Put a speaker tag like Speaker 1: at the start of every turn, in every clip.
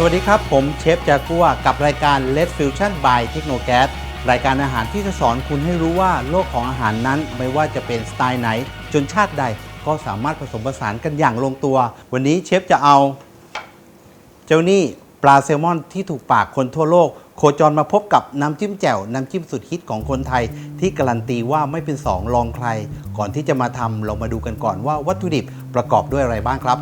Speaker 1: สวัสดีครับ ผมเชฟจากัวกับรายการ Let Fusion by Technogas รายการอาหารที่จะสอนคุณให้รู้ว่าโลกของอาหารนั้นไม่ว่าจะเป็นสไตล์ไหน จนชาติใดก็สามารถผสมผสานกันอย่างลงตัว วันนี้เชฟจะเอา เจ้านี่ปลาแซลมอนที่ถูกปากคนทั่วโลก โคจรมาพบกับน้ำจิ้มแจ่ว น้ำจิ้มสุดฮิตของคนไทย ที่การันตีว่าไม่เป็นสองรองใคร ก่อนที่จะมาทำเรามาดูกันก่อนว่าวัตถุดิบประกอบด้วยอะไรบ้างครับ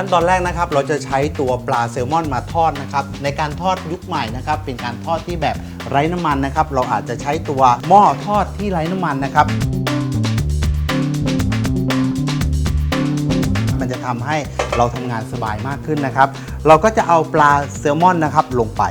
Speaker 1: ขั้นตอนแรกนะครับเราจะใช้ตัวปลาแซลมอนมาทอดนะครับในการทอดยุคใหม่นะครับเป็นการทอดที่แบบไร้น้ำมันนะครับเราอาจจะใช้ตัวหม้อทอดที่ไร้น้ำมันนะครับ มันจะทำให้เราทำงานสบายมากขึ้นนะครับ เราก็จะเอาปลาแซลมอนนะครับลงไป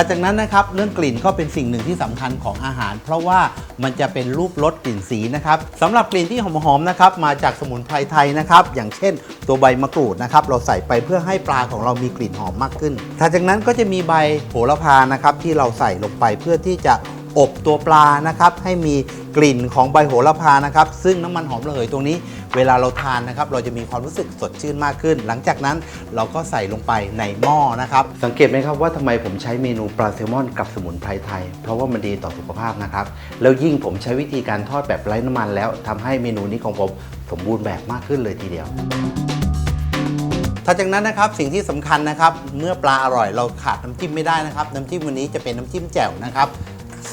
Speaker 1: ถัดจากนั้นนะครับเรื่องกลิ่นก็เป็นสิ่งหนึ่งที่สำคัญของอาหาร เพราะว่ามันจะเป็นรูปรสกลิ่นสีนะครับสำหรับกลิ่นที่หอมๆนะครับมาจากสมุนไพรไทยนะครับอย่างเช่น ตัวใบมะกรูดนะครับเราใส่ไปเพื่อให้ปลาของเรามีกลิ่นหอมมากขึ้นถัดจากนั้นก็จะมีใบโหระพานะครับที่เราใส่ลงไปเพื่อที่จะ อบตัวปลานะครับให้มีกลิ่นของใบโหระพานะครับ ซึ่งน้ำมันหอมระเหยตรงนี้ เวลาเราทานนะครับ เราจะมีความรู้สึกสดชื่นมากขึ้น หลังจากนั้นเราก็ใส่ลงไปในหม้อนะครับ สังเกตไหมครับว่าทำไมผมใช้เมนูปลาแซลมอนกับสมุนไพรไทย เพราะว่ามันดีต่อสุขภาพนะครับ แล้วยิ่งผมใช้วิธีการทอดแบบไร้น้ำมันแล้วทำให้เมนูนี้ของผมสมบูรณ์แบบมากขึ้นเลยทีเดียวถัดจากนั้นนะครับสิ่งที่สำคัญนะครับ เมื่อปลาอร่อยเราขาดน้ำจิ้มไม่ได้นะครับ น้ำจิ้มวันนี้จะเป็นน้ำจิ้มแจ่วนะครับ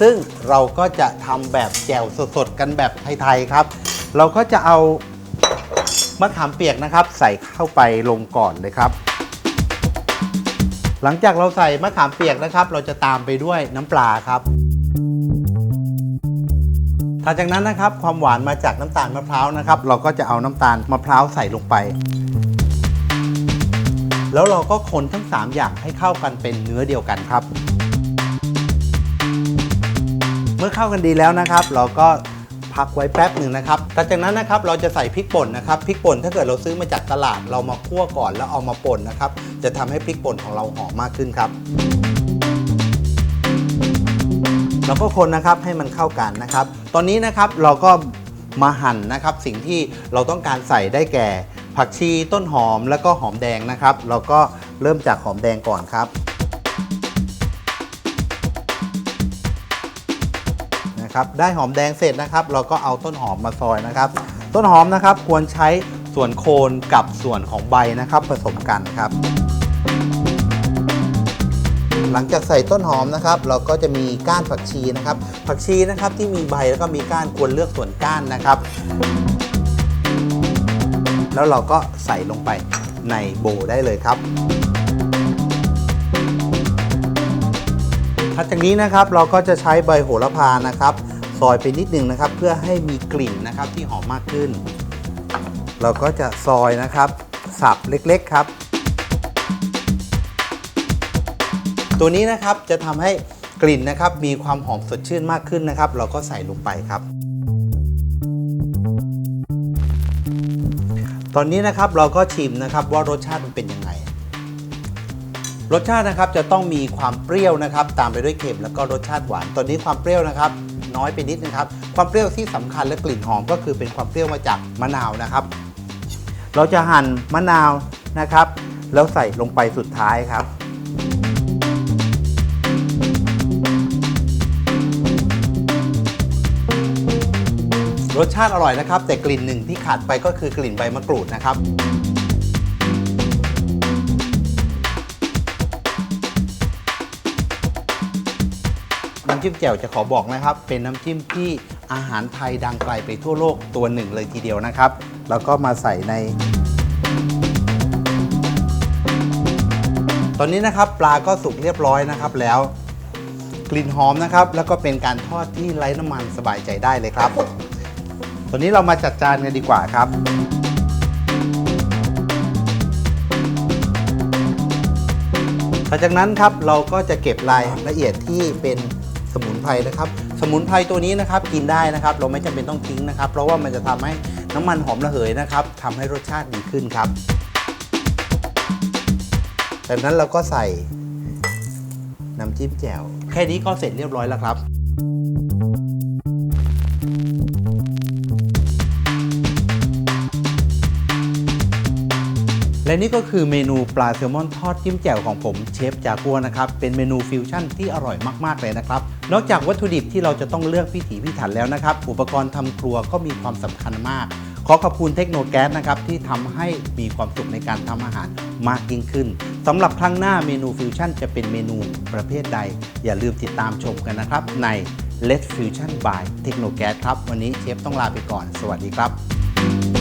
Speaker 1: ซึ่งเราก็จะทำแบบแจ่วสดๆกันแบบไทยๆครับ เราก็จะเอามะขามเปียกนะครับ ใส่เข้าไปลงก่อนเลยครับ หลังจากเราใส่มะขามเปียกนะครับ เราจะตามไปด้วยน้ำปลาครับถัดจากนั้นนะครับความหวานมาจากน้ำตาลมะพร้าวนะครับ เราก็จะเอาน้ำตาลมะพร้าวใส่ลงไป แล้วเราก็คนทั้ง 3 อย่างให้เข้ากันเป็นเนื้อเดียวกันครับ เมื่อเข้ากันดีแล้วนะครับ เราก็พักไว้แป๊บหนึ่งนะครับถัดจากนั้นนะครับเราจะใส่พริกป่นนะครับ พริกป่นถ้าเกิดเราซื้อมาจากตลาด เรามาคั่วก่อนแล้วเอามาป่นนะครับ จะทำให้พริกป่นของเราหอมมากขึ้นครับเราก็คนนะครับให้มันเข้ากันนะครับ ตอนนี้นะครับเราก็มาหั่นนะครับ สิ่งที่เราต้องการใส่ได้แก่ ผักชีต้นหอมแล้วก็หอมแดงนะครับ เราก็เริ่มจากหอมแดงก่อนครับ นะครับได้หอมแดงเสร็จนะครับ เราก็เอาต้นหอมมาซอยนะครับ ต้นหอมนะครับควรใช้ส่วนโคนกับส่วนของใบนะครับผสมกันครับ หลังจากใส่ต้นหอมนะครับ เราก็จะมีก้านผักชีนะครับ ผักชีนะครับที่มีใบแล้วก็มีก้านควรเลือกส่วนก้านนะครับแล้วเราก็ใส่ลงไปในโบได้เลยครับ ถัดจากนี้นะครับเราก็จะใช้ใบโหระพานะครับ ซอยไปนิดนึงนะครับ เพื่อให้มีกลิ่นนะครับที่หอมมากขึ้น เราก็จะซอยนะครับ สับเล็กๆครับ ตัวนี้นะครับจะทำให้กลิ่นนะครับมีความหอมสดชื่นมากขึ้นนะครับ เราก็ใส่ลงไปครับ ตอนนี้นะครับเราก็ชิมนะครับว่ารสชาติมันเป็นยังไง รสชาตินะครับจะต้องมีความเปรี้ยวนะครับ ตามไปด้วยเค็มแล้วก็รสชาติหวานตอนนี้ความเปรี้ยวนะครับ น้อยไปนิดนึงครับ ความเปรี้ยวที่สำคัญและกลิ่นหอมก็คือเป็นความเปรี้ยวมาจากมะนาวนะครับ เราจะหั่นมะนาวนะครับ แล้วใส่ลงไปสุดท้ายครับรสชาติอร่อยนะครับ แต่กลิ่นหนึ่งที่ขาดไปก็คือกลิ่นใบมะกรูดนะครับ จิ้มแจ่วจะขอบอกนะครับ เป็นน้ำจิ้มที่อาหารไทยดังไกลไปทั่วโลกตัวหนึ่งเลยทีเดียวนะครับ แล้วก็มาใส่ใน ตอนนี้นะครับปลาก็สุกเรียบร้อยนะครับแล้ว กลิ่นหอมนะครับ แล้วก็เป็นการทอดที่ไร้น้ำมันสบายใจได้เลยครับ ตอนนี้เรามาจัดจานกันดีกว่าครับหลังจากนั้นครับเราก็จะเก็บรายละเอียดที่เป็น สมุนไพรนะครับ สมุนไพรตัวนี้นะครับกินได้นะครับ เราไม่จำเป็นต้องทิ้งนะครับ เพราะว่ามันจะทำให้น้ำมันหอมระเหยนะครับทำให้รสชาติดีขึ้นครับจากนั้นเราก็ใส่น้ำจิ้มแจ่ว แค่นี้ก็เสร็จเรียบร้อยแล้วครับ และนี่ก็คือเมนูปลาแซลมอนทอดจิ้มแจ่วของผมเชฟจากัวนะครับ เป็นเมนูฟิวชั่นที่อร่อยมากๆเลยนะครับ นอกจากวัตถุดิบที่เราจะต้องเลือกพิถีพิถันแล้วนะครับ อุปกรณ์ทำครัวก็มีความสำคัญมาก ขอขอบคุณเทคโนแก๊สนะครับที่ทำให้มีความสุขในการทำอาหารมากยิ่งขึ้นสำหรับครั้งหน้าเมนูฟิวชั่นจะเป็นเมนูประเภทใด อย่าลืมติดตามชมกันนะครับ ใน Let's Fusion by เทคโนแก๊สครับ วันนี้เชฟต้องลาไปก่อน สวัสดีครับ